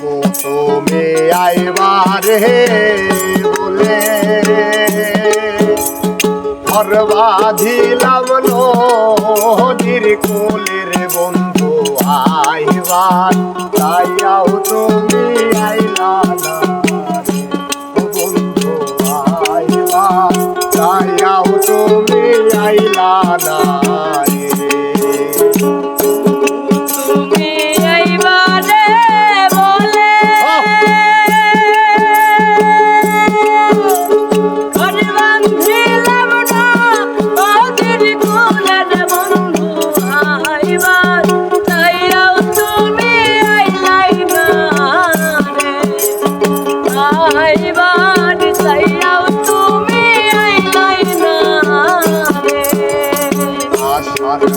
গো তুমি আইবার হে বলে। ঘর বাঁধিলাম নদীর কোলের বন্ধু আইবার তাইয়াও তুমি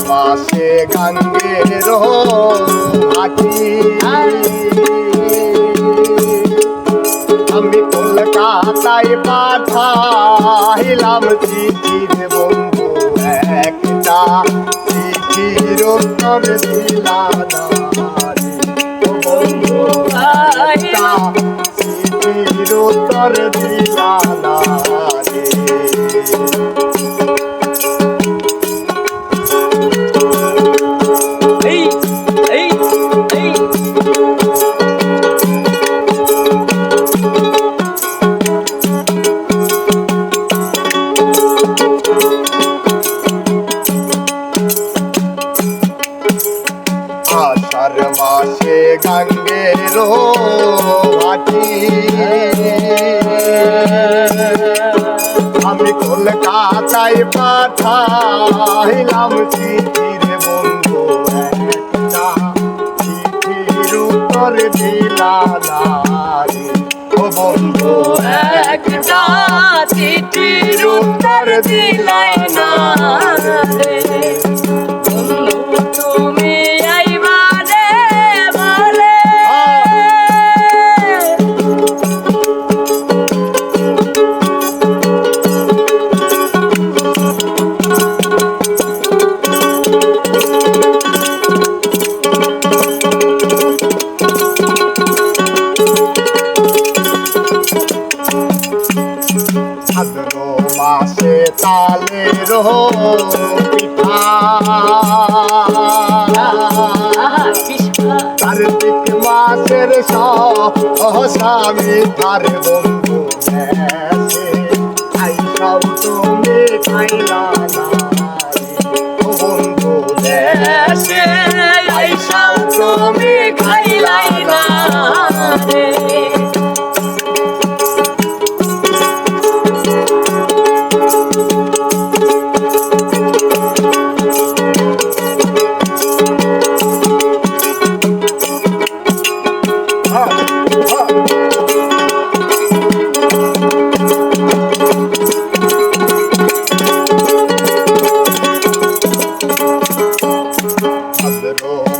মাসে গঙ্গের আটি আমি কলকাতায় পাঠাইলাম উত্তর দিলা না রে। মাসে গঙ্গের ঘাটি আমি কলকাতায় পাঠাইলাম চিঠির বন্ধু একটা চিঠির উত্তর দিলা। ও বন্ধু একটা চিঠির উত্তর দিলাই না মাসে রো পিঠা। কার্তিক মাসের স্বামী তার বন্ধু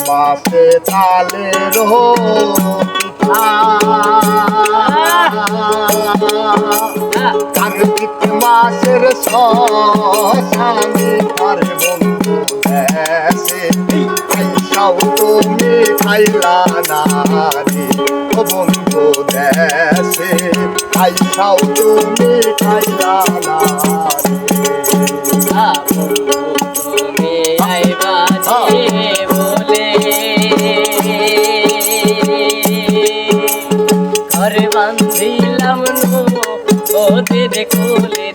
মাসে তালের পিঠা কার্তিক মাসের স্বামী তার বন্ধু দেশে আইসাও তুমি খাইলা না রে বন্ধু দেশে আইসাও তুমি খাইলা না তুমি বলে ঘর বান্ধিলাম নো ওদের কোলে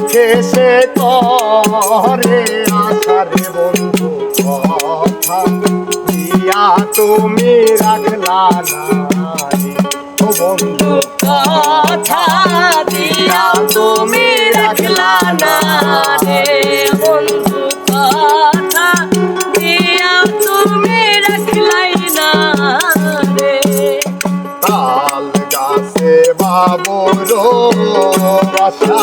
দেখে সে করে আশার বন্ধু কথা তুমি রাখলা না বন্ধু কথা দিয়া তুমি রাখলা না রে বন্ধু কথা দিয়া তুমি রাখলাই না রে তাল গাছে বাবুর বাসা